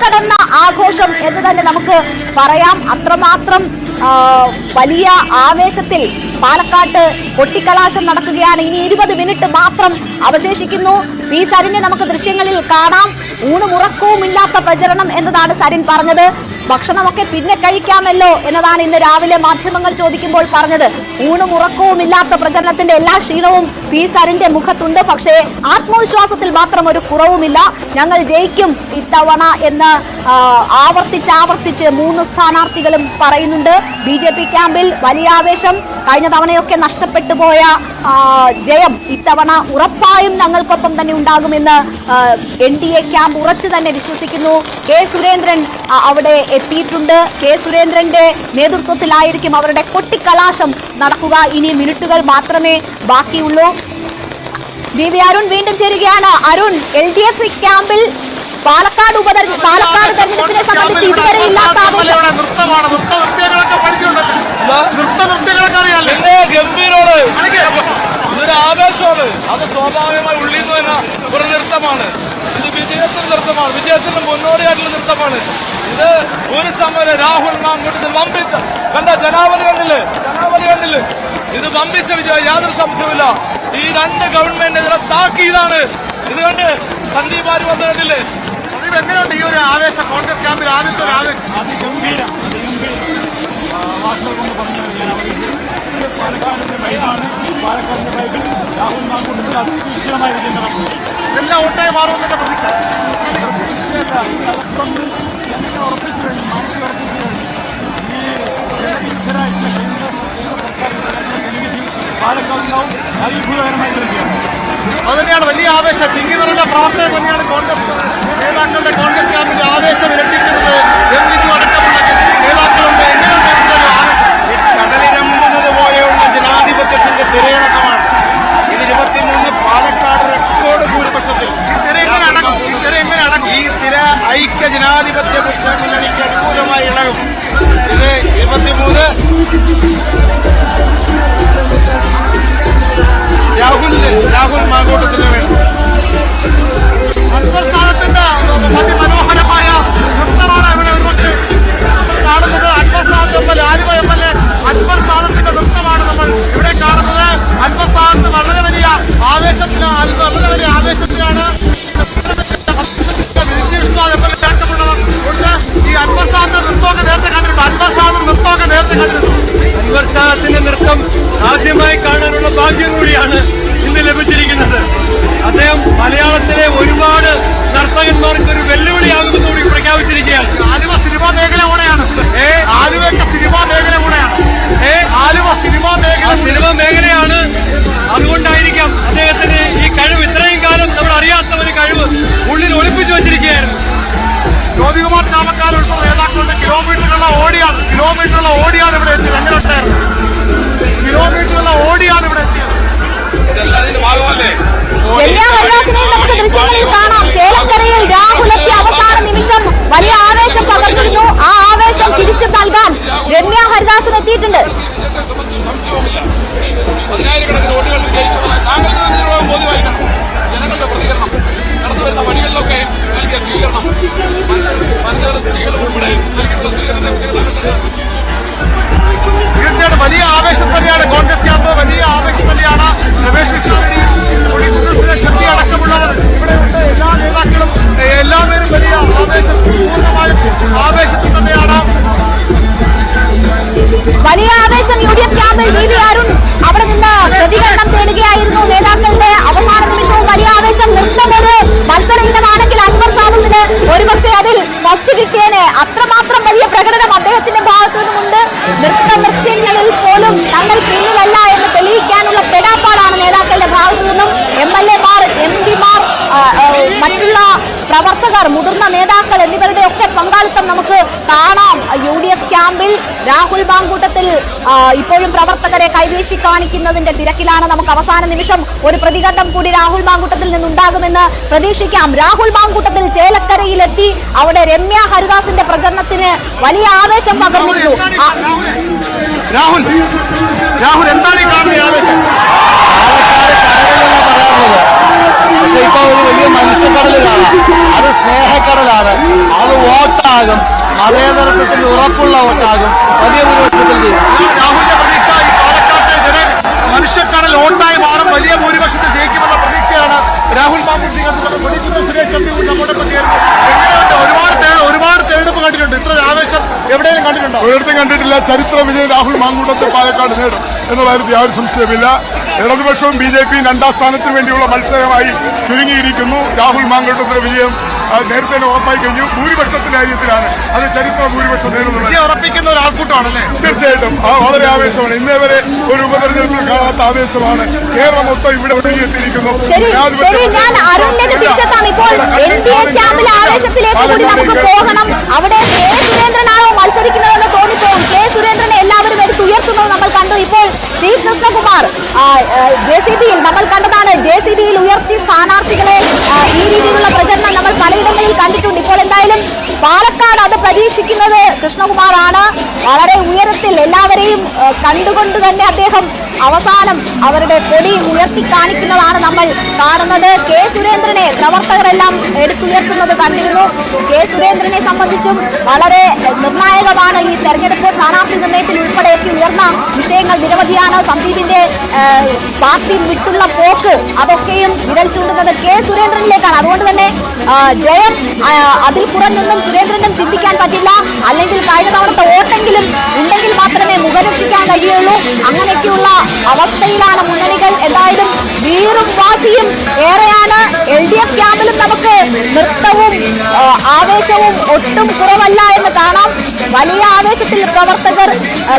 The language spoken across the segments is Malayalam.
മറികടന്ന ആഘോഷം എന്ന് തന്നെ നമുക്ക് പറയാം. അത്രമാത്രം വലിയ ആവേശത്തിൽ പാലക്കാട്ട് കൊട്ടിക്കലാശം നടക്കുകയാണ്. ഇനി ഇരുപത് മിനിറ്റ് മാത്രം അവശേഷിക്കുന്നു. പി സരിനെ നമുക്ക് ദൃശ്യങ്ങളിൽ കാണാം. ഊണുമുറക്കവും ഇല്ലാത്ത പ്രചരണം എന്നതാണ് സരിൻ പറഞ്ഞത്. ഭക്ഷണമൊക്കെ പിന്നെ കഴിക്കാമല്ലോ എന്നതാണ് ഇന്ന് രാവിലെ മാധ്യമങ്ങൾ ചോദിക്കുമ്പോൾ പറഞ്ഞത്. ഊണുമുറക്കവുമില്ലാത്ത പ്രചരണത്തിന്റെ എല്ലാ ക്ഷീണവും പി സരിന്റെ മുഖത്തുണ്ട്. പക്ഷേ ആത്മവിശ്വാസത്തിൽ മാത്രം ഒരു കുറവുമില്ല. ഞങ്ങൾ ജയിക്കും ഇത്തവണ എന്ന് ആവർത്തിച്ച് ആവർത്തിച്ച് മൂന്ന് സ്ഥാനാർത്ഥികളും പറയുന്നുണ്ട്. ബി ജെ പി ക്യാമ്പിൽ വലിയ ആവേശം. കഴിഞ്ഞ തവണയൊക്കെ നഷ്ടപ്പെട്ടു പോയ ജയം ഇത്തവണ ഉറപ്പായും ഞങ്ങൾക്കൊപ്പം തന്നെ ഉണ്ടാകുമെന്ന് എൻ ഡി എ ക്യാമ്പ് ഉറച്ചു തന്നെ വിശ്വസിക്കുന്നു. കെ സുരേന്ദ്രൻ അവിടെ എത്തിയിട്ടുണ്ട്. കെ സുരേന്ദ്രന്റെ നേതൃത്വത്തിലായിരിക്കും അവരുടെ കൊട്ടിക്കലാശം നടക്കുക. ഇനി മിനിറ്റുകൾ മാത്രമേ ബാക്കിയുള്ളൂ. ബി വി അരുൺ വീണ്ടും ചേരുകയാണ്. അരുൺ എൽ ഡി എഫ് ക്യാമ്പിൽ പാലക്കാട് ഉപതെരഞ്ഞെ പാലക്കാട് തെരഞ്ഞെടുപ്പിനെ സംബന്ധിച്ച് ഇതുവരെ ഇല്ലാത്ത ഇതൊരു ആവേശമാണ്. അത് സ്വാഭാവികമായി ഉള്ളിൽ നിന്ന് വരുന്ന ഒരു നൃത്തമാണ്. ഇത് വിജയത്തിന്റെ നൃത്തമാണ്. വിജയത്തിന്റെ മുന്നോടിയായിട്ടുള്ള നൃത്തമാണ്. ഇത് ഒരു സമയം രാഹുൽ മാങ്കൂട്ടത്തിൽ വമ്പിച്ച കണ്ട ജനാവലി കണ്ടില്ലേ? ജനാവലി കണ്ടില്ലേ? ഇത് വമ്പിച്ച വിജയം. യാതൊരു സംശയമില്ല ഈ രണ്ട് ഗവൺമെന്റിനെതിരെ താക്കീതാണ് ഇത് കണ്ട് സന്ദീപ് ആര് വന്നു കണ്ടില്ലേ സന്ദീപ് എങ്ങനെയുണ്ട് ഈ ഒരു ആവേശം? കോൺഗ്രസ് ക്യാമ്പിൽ ആദ്യത്തെ ഒരു ആവേശം. എല്ലാം ഒട്ടായി മാറുമെന്നുള്ള പ്രതീക്ഷ. അത് തന്നെയാണ് വലിയ ആവേശം. തിങ്ങി നിറഞ്ഞ തന്നെയാണ് കോൺഗ്രസ്. നേതാക്കളുടെ കോൺഗ്രസ് ക്യാമ്പിന്റെ ആവേശം ഇരട്ടിക്കുന്നത് എം വിജു അടക്കമുള്ള നേതാക്കളുണ്ട്. എങ്ങനെയുണ്ട് കടലിരമ്പുന്നത് പോലെയുള്ള ജനാധിപത്യത്തിന്റെ തിരയിളക്കമാണ് ഇത് ഇരുപത്തിമൂന്ന് പാലക്കാട് റെക്കോർഡ് ഭൂരിപക്ഷത്തിൽ. ഈ തിര ഐക്യ ജനാധിപത്യ മുന്നണിക്ക് അനുകൂലമായി ഇളകും. ഇത് ഇരുപത്തിമൂന്ന് രാഹുൽ രാഹുൽ മാങ്കോട്ടത്തിന് വേണ്ടി. അക്ബർ സ്ഥാനത്തിന്റെ അതിമനോഹരമായ നൃത്തമാണ് ഇവിടെ ഒരുപക്ഷെ കാണുന്നത്. അക്ബർ സ്ഥാനത്ത് M L Aluva M L A Haridasan first കിട്ടിയതിന് അത്രമാത്രം വലിയ പ്രകടനം അദ്ദേഹത്തിന്റെ ഭാഗത്തു നിന്നുമുണ്ട് നൃത്ത നൃത്യങ്ങളിൽ പോലും തങ്ങൾ പിന്നിലല്ല എന്ന് തെളിയിക്കാനുള്ള പെടാപ്പാടാണ് നേതാക്കളുടെ ഭാഗത്തു നിന്നും എം എൽ എമാർ എം പിമാർ മറ്റുള്ള പ്രവർത്തകർ മുതിർന്ന നേതാക്കൾ എന്നിവരുടെ ഒക്കെ പങ്കാളിത്തം നമുക്ക് കാണാം. യു ഡി എഫ് ക്യാമ്പിൽ രാഹുൽ മാങ്കൂട്ടത്തിൽ ഇപ്പോഴും പ്രവർത്തകരെ കൈവീശി കാണിക്കുന്നതിന്റെ തിരക്കിലാണ് നമുക്ക് അവസാന നിമിഷം. ഒരു പ്രതികരണം കൂടി രാഹുൽ മാങ്കൂട്ടത്തിൽ നിന്നുണ്ടാകുമെന്ന് പ്രതീക്ഷിക്കാം. രാഹുൽ മാങ്കൂട്ടത്തിൽ ചേലക്കരയിലെത്തി. അവിടെ രമ്യ ഹരിദാസിന്റെ പ്രചരണത്തിന് വലിയ ആവേശം പകർന്നിരുന്നു. രാഹുൽ രാഹുൽ എന്താണ് ഈ കാണുന്ന ആവേശം? ഇപ്പൊ ഒരു വലിയ മനുഷ്യക്കടൽ കാണാം അത് സ്നേഹക്കടലാണ്. അത് വോട്ടാകും. മതേതരത്വത്തിന് ഉറപ്പുള്ള വോട്ടാകും. വലിയ ഭൂരിപക്ഷത്തിൽ. രാഹുലിന്റെ പ്രതീക്ഷ ഈ പാലക്കാട്ട് ജന മനുഷ്യക്കടൽ വോട്ടായി മാറും. വലിയ ഭൂരിപക്ഷത്തിൽ ജയിക്കുമെന്ന പ്രതീക്ഷയാണ് രാഹുൽ സുരേഷ് എം പി കൂടി നമ്മോടൊപ്പം ചേരുന്നു എങ്ങനെയുണ്ട്? ഒരുപാട് തേ- ഒരുപാട് തെരഞ്ഞെടുപ്പ് കണ്ടിട്ടുണ്ട്. ഇത്ര ആവേശം എവിടെയും കണ്ടിട്ടുണ്ടോ? ഒരിടത്തും കണ്ടിട്ടില്ല. ചരിത്ര വിജയം രാഹുൽ മാങ്കൂട്ടത്തെ പാലക്കാട് നേടും എന്ന കാര്യത്തിൽ യാതൊരു സംശയമില്ല ഇടതുപക്ഷവും ബി ജെ പിയും രണ്ടാം സ്ഥാനത്തിന് വേണ്ടിയുള്ള മത്സരമായി ചുരുങ്ങിയിരിക്കുന്നു. രാഹുൽ മാങ്കൂട്ടത്തിന്റെ വിജയം നേരത്തെ തന്നെ ഉറപ്പായി കഴിഞ്ഞു. ഭൂരിപക്ഷത്തിന്റെ കാര്യത്തിലാണ്. അത് ചരിത്ര ഭൂരിപക്ഷം ഉറപ്പിക്കുന്ന ഒരു ആൾക്കൂട്ടമാണല്ലേ? തീർച്ചയായിട്ടും. ആ വളരെ ആവേശമാണ്. ഇന്നേ വരെ ഒരു ഉപതെരഞ്ഞെടുപ്പിൽ കാണാത്ത ആവേശമാണ്. കേരളം മൊത്തം ഇവിടെ ഒഴുകിയെത്തിയിരിക്കുന്നു. ആവേശത്തിലേക്ക് കൂടി നമുക്ക് പോകണം. അവിടെ സുരേന്ദ്രനാണോ മത്സരിക്കുന്നതെന്ന് തോന്നിപ്പോകും കെ സുരേന്ദ്രനെ എല്ലാവരും എടുത്ത് ഉയർത്തുന്നത് നമ്മൾ കണ്ടു ഇപ്പോൾ സി കൃഷ്ണകുമാർ ജെ സി ബിയിൽ നമ്മൾ കണ്ടതാണ് ജെ സി ബിയിൽ ഉയർത്തി സ്ഥാനാർത്ഥികളെ ഈ രീതിയിലുള്ള പ്രചരണം നമ്മൾ പലയിടങ്ങളിൽ കണ്ടിട്ടുണ്ട്. ഇപ്പോൾ എന്തായാലും പാലക്കാട് അത് പ്രതീക്ഷിക്കുന്നത് കൃഷ്ണകുമാറാണ്. വളരെ ഉയരത്തിൽ എല്ലാവരെയും കണ്ടുകൊണ്ട് തന്നെ അദ്ദേഹം അവസാനം അവരുടെ കൊടി ഉയർത്തി കാണിക്കുന്നതാണ് നമ്മൾ കാണുന്നത്. കെ സുരേന്ദ്രനെ പ്രവർത്തകരെല്ലാം എടുത്തുയർത്തുന്നത് കണ്ടിരുന്നു. കെ സുരേന്ദ്രനെ സംബന്ധിച്ചും വളരെ നിർണായകമാണ് ഈ തെരഞ്ഞെടുപ്പ്. സ്ഥാനാർത്ഥി നിർണയത്തിൽ ഉൾപ്പെടെയൊക്കെ ഉയർന്ന വിഷയങ്ങൾ നിരവധിയാണ്. സന്ദീപിന്റെ പാർട്ടി വിട്ടുള്ള പോക്ക് അതൊക്കെയും വിരൽ ചൂണ്ടുന്നത് കെ സുരേന്ദ്രനിലേക്കാണ്. അതുകൊണ്ട് തന്നെ ജയം അതിൽ പുറം നിന്നും സുരേന്ദ്രനും ചിന്തിക്കാൻ പറ്റില്ല. അല്ലെങ്കിൽ കഴിഞ്ഞ തവണത്തെ അവസ്ഥയിലാണ് മുന്നണികൾ എന്തായാലും വീറും വാശിയും ഏറെയാണ്. എൽ ഡി എഫ് ക്യാമ്പിലും നമുക്ക് നൃത്തവും ആവേശവും ഒട്ടും കുറവല്ല എന്ന് കാണാം. വലിയ ആവേശത്തിൽ പ്രവർത്തകർ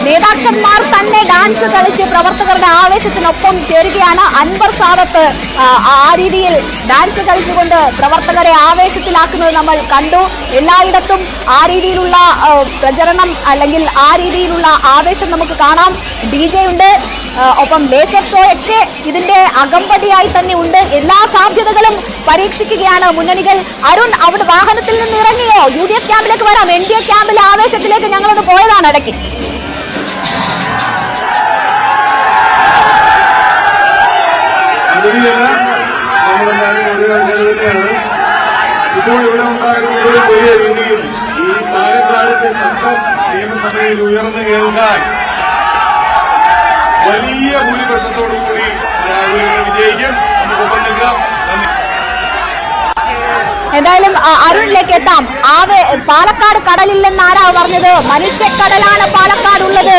നേതാക്കന്മാർ തന്നെ ഡാൻസ് കളിച്ച് പ്രവർത്തകരുടെ ആവേശത്തിനൊപ്പം ചേരുകയാണ്. അൻവർ സാദത്ത് ആ, രീതിയിൽ ഡാൻസ് കളിച്ചുകൊണ്ട് പ്രവർത്തകരെ ആവേശത്തിലാക്കുന്നത് നമ്മൾ കണ്ടു. എല്ലായിടത്തും ആ രീതിയിലുള്ള പ്രചരണം അല്ലെങ്കിൽ ആ രീതിയിലുള്ള ആവേശം നമുക്ക് കാണാം. ഡി ജെ ഉണ്ട്. ഒപ്പം ലേസർ ഷോ ഒക്കെ ഇതിന്റെ അകമ്പടിയായി തന്നെ ഉണ്ട്. എല്ലാ സാധ്യതകളും പരീക്ഷിക്കുകയാണ് മുന്നണികൾ. അരുൺ അവിടെ വാഹനത്തിൽ നിന്ന് ഇറങ്ങിയോ? യു ഡി എഫ് ക്യാമ്പിലേക്ക് വരാം. എൻ ഡി എഫ് ക്യാമ്പിലെ ആവേശത്തിലേക്ക് ഞങ്ങളത് പോയതാണ് ഇടയ്ക്ക്. ഇപ്പോൾ ഇവിടെ ഉണ്ടാകുന്ന ഒരു വലിയ രീതിയിൽ ഈ പാലക്കാടിന്റെ ശബ്ദം നിയമസഭയിൽ ഉയർന്നു കേൾക്കാൻ വലിയ ഭൂരിപക്ഷത്തോടു കൂടി വിജയിക്കും. നമുക്കൊപ്പം നിൽക്കാം. എന്തായാലും അരുണിലേക്ക് എത്താം. ആവെ പാലക്കാട് കടലില്ലെന്ന് ആരാ പറഞ്ഞത്? മനുഷ്യക്കടലാണ് പാലക്കാട് ഉള്ളത്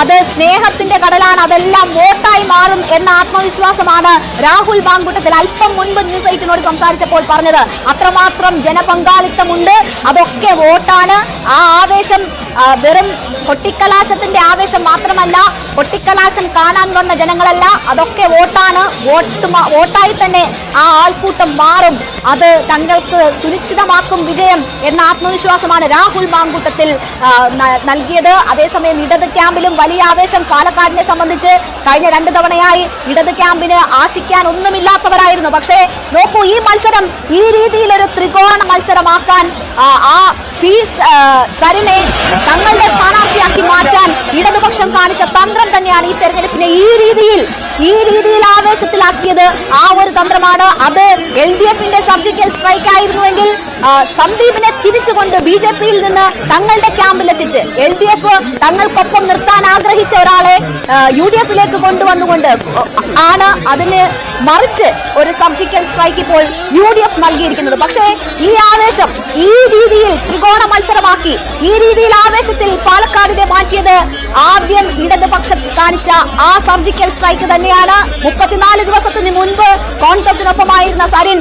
അത് സ്നേഹത്തിന്റെ കടലാണ്. അതെല്ലാം വോട്ടായി മാറും എന്ന ആത്മവിശ്വാസമാണ് രാഹുൽ പാങ്കുട്ടത്തിൽ അല്പം മുൻപ് ന്യൂസ് എയ്റ്റിനോട് സംസാരിച്ചപ്പോൾ പറഞ്ഞത്. അത്രമാത്രം ജനപങ്കാളിത്തമുണ്ട്. അതൊക്കെ വോട്ടാണ്. ആ ആവേശം വെറും കൊട്ടിക്കലാശത്തിന്റെ ആവേശം മാത്രമല്ല കൊട്ടിക്കലാശം കാണാൻ വന്ന ജനങ്ങളല്ല അതൊക്കെ വോട്ടാണ്. വോട്ട് വോട്ടായി തന്നെ ആ ആൾക്കൂട്ടം മാറും. അത് തങ്ങൾക്ക് സുനിശ്ചിതമാക്കും വിജയം എന്ന ആത്മവിശ്വാസമാണ് രാഹുൽ മാങ്കൂട്ടത്തിൽ നൽകിയത്. അതേസമയം ഇടത് ക്യാമ്പിലും വലിയ ആവേശം പാലക്കാടിനെ സംബന്ധിച്ച് കഴിഞ്ഞ രണ്ട് തവണയായി ഇടത് ക്യാമ്പിന് ആശിക്കാൻ ഒന്നുമില്ലാത്തവരായിരുന്നു. പക്ഷേ നോക്കൂ ഈ മത്സരം ഈ രീതിയിലൊരു ത്രികോണ മത്സരമാക്കാൻ ആ, സരിനെ തങ്ങളുടെ സ്ഥാനാർത്ഥിയാക്കി മാറ്റാൻ ഇടതുപക്ഷം കാണിച്ച തന്ത്രം തന്നെയാണ് ഈ തെരഞ്ഞെടുപ്പിനെ ഈ രീതിയിൽ ഈ രീതിയിൽ ആവേശത്തിലാക്കിയത്. ആ ഒരു തന്ത്രമാണ്. അത് എൽ ഡി എഫിന്റെ സർജിക്കൽ സ്ട്രൈക്ക് ആയിരുന്നുവെങ്കിൽ സന്ദീപിനെ തിരിച്ചുകൊണ്ട് ബി ജെ പിയിൽ നിന്ന് തങ്ങളുടെ ക്യാമ്പിലെത്തിച്ച് എൽ ഡി എഫ് തങ്ങൾക്കൊപ്പം നിർത്താൻ ആഗ്രഹിച്ച ഒരാളെ യു ഡി എഫിലേക്ക് കൊണ്ടുവന്നുകൊണ്ട് ആണ് അതിന് മറിച്ച് ഒരു സർജിക്കൽ സ്ട്രൈക്ക് ഇപ്പോൾ യു ഡി എഫ് നൽകിയിരിക്കുന്നത്. പക്ഷേ ഈ ആവേശം ഈ രീതിയിൽ ത്രികോണ മത്സരമാക്കി ഈ രീതിയിൽ ആവേശത്തിൽ പാലക്കാടിനെ മാറ്റിയത് ആദ്യം ഇടതുപക്ഷം കാണിച്ച ആ സർജിക്കൽ സ്ട്രൈക്ക് തന്നെയാണ്. മുപ്പത്തിനാല് ദിവസത്തിന് മുൻപ് കോൺഗ്രസിനൊപ്പമായിരുന്ന സരിൻ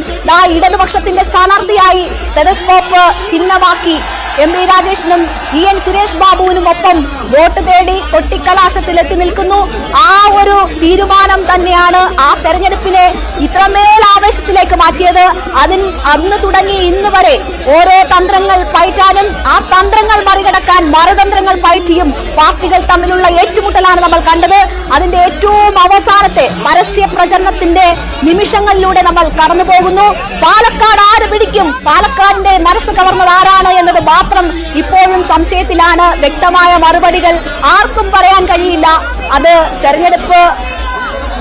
ഇടതുപക്ഷത്തിന്റെ സ്ഥാനാർത്ഥിയായി സ്റ്റെതസ്കോപ്പ് ചിഹ്നമാക്കി എം വി രാജേഷിനും ഇ എൻ സുരേഷ് ബാബുവിനും ഒപ്പം വോട്ട് തേടി കൊട്ടിക്കലാശത്തിൽ എത്തി നിൽക്കുന്നു. ആ ഒരു തീരുമാനം തന്നെയാണ് ആ തെരഞ്ഞെടുപ്പിനെ ഇത്രമേൽ ആവേശത്തിലേക്ക് മാറ്റിയത്. അതിന് അന്ന് തുടങ്ങി ഇന്ന് വരെ ഓരോ തന്ത്രങ്ങൾ പയറ്റാനും ആ തന്ത്രങ്ങൾ മറികടക്കാൻ മറുതന്ത്രങ്ങൾ പയറ്റിയും പാർട്ടികൾ തമ്മിലുള്ള ഏറ്റുമുട്ടലാണ് നമ്മൾ കണ്ടത്. അതിന്റെ ഏറ്റവും അവസാനത്തെ പരസ്യ പ്രചരണത്തിന്റെ നിമിഷങ്ങളിലൂടെ നമ്മൾ കടന്നു പോകുന്നു പാലക്കാട് ആര് പിടിക്കും? പാലക്കാടിന്റെ മനസ്സ് കവർന്നത് ആരാണ് എന്നത് മാത്രം ഇപ്പോഴും സംശയത്തിലാണ് വ്യക്തമായ മറുപടികൾ ആർക്കും പറയാൻ കഴിയില്ല. അത് തെരഞ്ഞെടുപ്പ്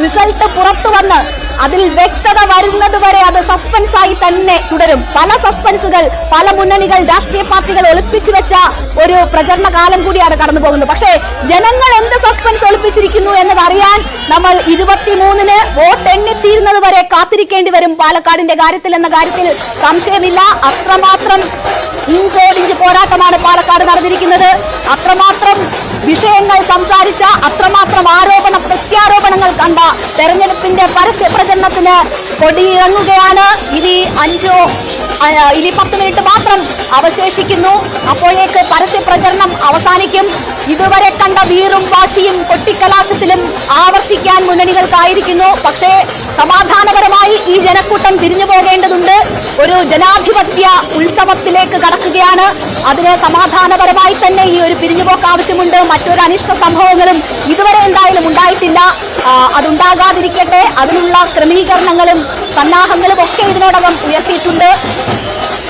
റിസൾട്ട് പുറത്തു വന്ന് അതിൽ വ്യക്തത വരുന്നത് വരെ അത് സസ്പെൻസ് ആയി തന്നെ തുടരും. പല സസ്പെൻസുകൾ പല മുന്നണികൾ രാഷ്ട്രീയ പാർട്ടികൾ ഒളിപ്പിച്ചു വെച്ച ഒരു പ്രചരണ കാലം കൂടിയാണ് കടന്നു പോകുന്നത്. പക്ഷേ ജനങ്ങൾ എന്ത് സസ്പെൻസ് ഒളിപ്പിച്ചിരിക്കുന്നു എന്നത് അറിയാൻ നമ്മൾ ഇരുപത്തിമൂന്നിന് വോട്ട് എണ്ണിത്തീരുന്നത് വരെ കാത്തിരിക്കേണ്ടി വരും. പാലക്കാടിന്റെ കാര്യത്തിൽ എന്ന കാര്യത്തിൽ സംശയമില്ല. അത്രമാത്രം ഇഞ്ചോടിഞ്ച് പോരാട്ടമാണ് പാലക്കാട് നടന്നിരിക്കുന്നത്. അത്രമാത്രം വിഷയങ്ങൾ സംസാരിച്ച അത്രമാത്രം ആരോപണ പ്രത്യാരോപണങ്ങൾ കണ്ട തെരഞ്ഞെടുപ്പിന്റെ പരസ്യ പ്രചരണത്തിന് കൊടിയിറങ്ങുകയാണ്. ഇനി അഞ്ചോ ഇനി പത്ത് മിനിറ്റ് മാത്രം അവശേഷിക്കുന്നു. അപ്പോഴേക്ക് പരസ്യ പ്രചരണം അവസാനിക്കും. ഇതുവരെ കണ്ട വീറും വാശിയും കൊട്ടിക്കലാശത്തിലും ആവർത്തിക്കാൻ മുന്നണികൾക്കായിരിക്കുന്നു. പക്ഷേ സമാധാനപരമായി ഈ ജനക്കൂട്ടം തിരിഞ്ഞു പോകേണ്ടതുണ്ട്. ഒരു ജനാധിപത്യ ഉത്സവത്തിലേക്ക് കടക്കുകയാണ്. അതിന് സമാധാനപരമായി തന്നെ ഈ ഒരു പിരിഞ്ഞുപോക്ക് ആവശ്യമുണ്ട്. മറ്റൊരു അനിഷ്ട സംഭവങ്ങളും ഇതുവരെ എന്തായാലും ഉണ്ടായിട്ടില്ല. അതുണ്ടാകാതിരിക്കട്ടെ. അതിനുള്ള ക്രമീകരണങ്ങളും സന്നാഹങ്ങളും ഒക്കെ ഇതിനോടകം ഉയർത്തിയിട്ടുണ്ട്.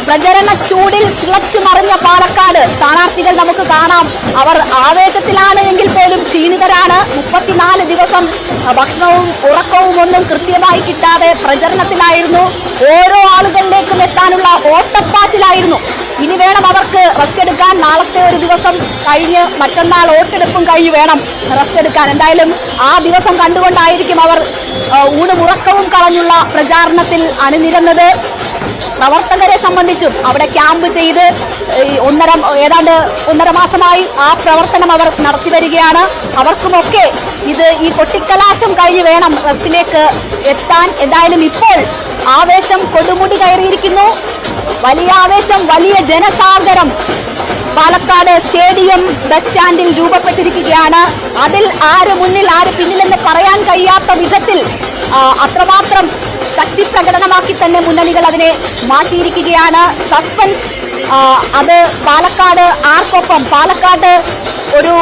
പ്രചരണ ചൂടിൽ തിളച്ചു മറിഞ്ഞ പാലക്കാട്. സ്ഥാനാർത്ഥികൾ നമുക്ക് കാണാം. അവർ ആവേശത്തിലാണ് എങ്കിൽ പോലും ക്ഷീണിതരാണ്. മുപ്പത്തിനാല് ദിവസം ഭക്ഷണവും ഉറക്കവും ഒന്നും കൃത്യമായി കിട്ടാതെ പ്രചരണത്തിലായിരുന്നു. ഓരോ ആളുകളിലേക്കും എത്താനുള്ള ഓട്ടപ്പാച്ചിലായിരുന്നു. ഇനി വേണം അവർക്ക് റെസ്റ്റ് എടുക്കാൻ. നാളത്തെ ഒരു ദിവസം കഴിഞ്ഞ് മറ്റന്നാൾ വോട്ടെടുപ്പും കഴിഞ്ഞ് വേണം റെസ്റ്റ് എടുക്കാൻ. എന്തായാലും ആ ദിവസം കണ്ടുകൊണ്ടായിരിക്കും അവർ ഊണുമുറക്കവും കളഞ്ഞുള്ള പ്രചാരണത്തിൽ അണിനിരന്നത്. പ്രവർത്തകരെ സംബന്ധിച്ചും അവിടെ ക്യാമ്പ് ചെയ്ത് ഒന്നര ഏതാണ്ട് ഒന്നര മാസമായി ആ പ്രവർത്തനം അവർ നടത്തി വരികയാണ്. അവർക്കുമൊക്കെ ഇത് ഈ പൊട്ടിക്കലാശം കഴിഞ്ഞ് വേണം റെസ്റ്റിലേക്ക് എത്താൻ. എന്തായാലും ഇപ്പോൾ ആവേശം കൊടുമുടി കയറിയിരിക്കുന്നു. വലിയ ആവേശം വലിയ ജനസാഗരം സ്റ്റേഡിയം ബസ് സ്റ്റാൻഡിൽ രൂപപ്പെട്ടിരിക്കുകയാണ്. അതിൽ ആര് മുന്നിൽ ആര് പിന്നിലെന്ന് പറയാൻ കഴിയാത്ത വിധത്തിൽ അത്രമാത്രം ശക്തി പ്രകടനമാക്കി തന്നെ മുന്നണികൾ അതിനെ മാറ്റിയിരിക്കുകയാണ്. സസ്പെൻസ് അത് പാലക്കാട് ആർക്കൊപ്പം പാലക്കാട് ഒരു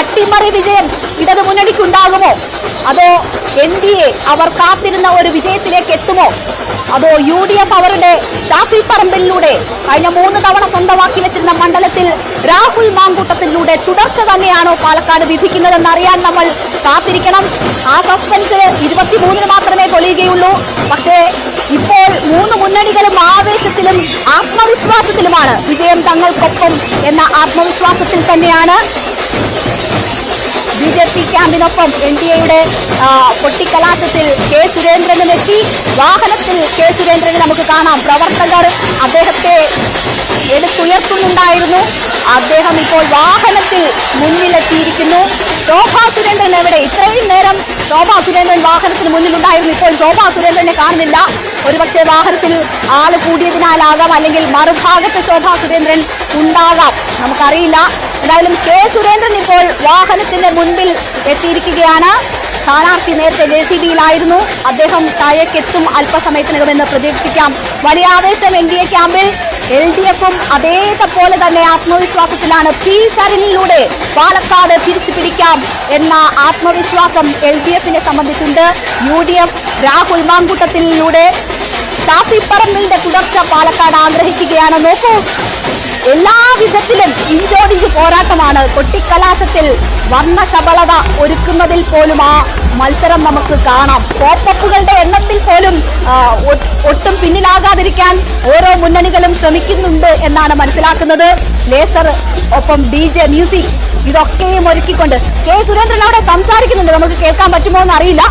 അട്ടിമറി വിജയം ഇടതു മുന്നണിക്കുണ്ടാകുമോ? അതോ എൻ ഡി എ അവർ കാത്തിരുന്ന ഒരു വിജയത്തിലേക്ക് എത്തുമോ? അതോ യു ഡി എഫ് അവരുടെ ഷാഫി പറമ്പിലൂടെ കഴിഞ്ഞ മൂന്ന് തവണ സ്വന്തമാക്കി വെച്ചിരുന്ന മണ്ഡലത്തിൽ രാഹുൽ മാങ്കൂട്ടത്തിലൂടെ തുടർച്ച തന്നെയാണോ പാലക്കാട് വിധിക്കുന്നതെന്ന് അറിയാൻ നമ്മൾ കാത്തിരിക്കണം. ആ സസ്പെൻസ് ഇരുപത്തിമൂന്നിന് മാത്രമേ തൊളിയുകയുള്ളൂ. പക്ഷേ ഇപ്പോൾ മൂന്ന് മുന്നണികളും ആവേശത്തിലും ആത്മവിശ്വാസത്തിലുമാണ്. വിജയം തങ്ങൾക്കൊപ്പം എന്ന ആത്മവിശ്വാസത്തിൽ തന്നെയാണ് ബി ജെ പി ക്യാമ്പിനൊപ്പം എൻ ഡി എയുടെ പൊട്ടിക്കലാശത്തിൽ കെ സുരേന്ദ്രനും എത്തി. വാഹനത്തിൽ കെ സുരേന്ദ്രനെ നമുക്ക് കാണാം. പ്രവർത്തകർ അദ്ദേഹത്തെ എടുത്തുയർത്തുന്നുണ്ടായിരുന്നു. അദ്ദേഹം ഇപ്പോൾ വാഹനത്തിൽ മുന്നിലെത്തിയിരിക്കുന്നു. ശോഭാ സുരേന്ദ്രൻ എവിടെ? ഇത്രയും നേരം ശോഭാ സുരേന്ദ്രൻ വാഹനത്തിന് മുന്നിലുണ്ടായിരുന്നു ഇപ്പോൾ ശോഭാ സുരേന്ദ്രനെ കാണുന്നില്ല. ഒരുപക്ഷെ വാഹനത്തിൽ ആൾ കൂടിയതിനാലാകാം. അല്ലെങ്കിൽ മറുഭാഗത്ത് ശോഭാ സുരേന്ദ്രൻ ഉണ്ടാകാം. നമുക്കറിയില്ല. എന്തായാലും കെ സുരേന്ദ്രൻ ഇപ്പോൾ വാഹനത്തിന്റെ മുൻപിൽ എത്തിയിരിക്കുകയാണ്. സ്ഥാനാർത്ഥി നേരത്തെ ജെ സി ബിയിലായിരുന്നു. അദ്ദേഹം താഴേക്കെത്തും അല്പസമയത്തിനകമെന്ന് പ്രതീക്ഷിക്കാം. വലിയ ആവേശം എൻ ഡി എ ക്യാമ്പിൽ. എൽ ഡി എഫും അതേപോലെ തന്നെ ആത്മവിശ്വാസത്തിലാണ്. പി സരണിലൂടെ പാലക്കാട് തിരിച്ചു പിടിക്കാം എന്ന ആത്മവിശ്വാസം എൽ ഡി എഫിനെ സംബന്ധിച്ചുണ്ട്. യു ഡി എഫ് രാഹുൽ മാങ്കൂട്ടത്തിലൂടെ ഷാഫി പറമ്പിലിന്റെ തുടർച്ച പാലക്കാട് ആഗ്രഹിക്കുകയാണ്. നോക്കൂ എല്ലാ വിധത്തിലും ഇഞ്ചോടിഞ്ച് പോരാട്ടമാണ്. കൊട്ടിക്കലാശത്തിൽ വർണശബളത ഒരുക്കുന്നതിൽ പോലും ആ മത്സരം നമുക്ക് കാണാം. പോപ്പപ്പുകളുടെ എണ്ണത്തിൽ പോലും ഒട്ടും പിന്നിലാകാതിരിക്കാൻ ഓരോ മുന്നണികളും ശ്രമിക്കുന്നുണ്ട് എന്നാണ് മനസ്സിലാക്കുന്നത് ലേസർ ഒപ്പം ഡി ജെ മ്യൂസിക് ഇതൊക്കെയും ഒരുക്കിക്കൊണ്ട്. കെ സുരേന്ദ്രൻ അവിടെ സംസാരിക്കുന്നുണ്ട്. നമുക്ക് കേൾക്കാൻ പറ്റുമോ എന്ന് അറിയില്ല.